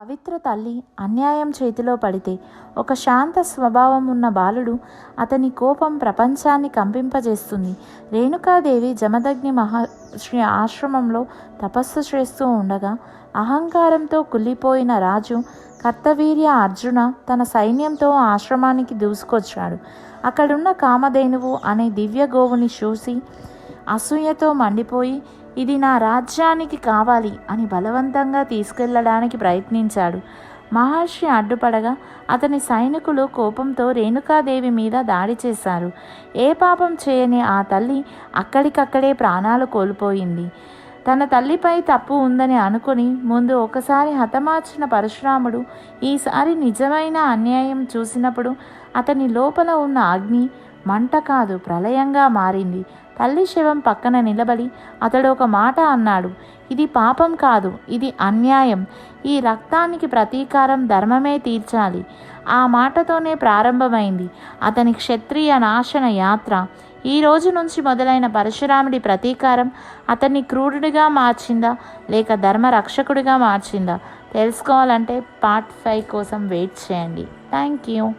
పవిత్ర తల్లి అన్యాయం చేతిలో పడితే ఒక శాంత స్వభావం ఉన్న బాలుడు అతని కోపం ప్రపంచాన్ని కంపింపజేస్తుంది. రేణుకాదేవి జమదగ్ని మహర్షి ఆశ్రమంలో తపస్సు చేస్తూ ఉండగా అహంకారంతో కుళ్ళిపోయిన రాజు కర్తవీర్య అర్జున తన సైన్యంతో ఆశ్రమానికి దూసుకొచ్చాడు. అక్కడున్న కామధేనువు అనే దివ్య గోవుని చూసి అసూయతో మండిపోయి ఇది నా రాజ్యానికి కావాలి అని బలవంతంగా తీసుకెళ్ళడానికి ప్రయత్నించాడు. మహర్షి అడ్డుపడగా అతని సైనికులు కోపంతో రేణుకాదేవి మీద దాడి చేశారు. ఏ పాపం చేయని ఆ తల్లి అక్కడికక్కడే ప్రాణాలు కోల్పోయింది. తన తల్లిపై తప్పు ఉందని అనుకుని ముందు ఒకసారి హతమార్చిన పరశురాముడు ఈసారి నిజమైన అన్యాయం చూసినప్పుడు అతని లోపల ఉన్న అగ్ని మంట కాదు ప్రళయంగా మారింది. తల్లి శవం పక్కన నిలబడి అతడు ఒక మాట అన్నాడు. ఇది పాపం కాదు ఇది అన్యాయం. ఈ రక్తానికి ప్రతీకారం ధర్మమే తీర్చాలి. ఆ మాటతోనే ప్రారంభమైంది. అతని క్షత్రియ నాశన యాత్ర. ఈ రోజు నుంచి మొదలైన పరశురాముడి ప్రతీకారం అతన్ని క్రూరుడిగా మార్చిందా లేక ధర్మ రక్షకుడిగా మార్చిందా? తెలుసుకోవాలంటే పార్ట్ ఫైవ్ కోసం వెయిట్ చేయండి. Thank you.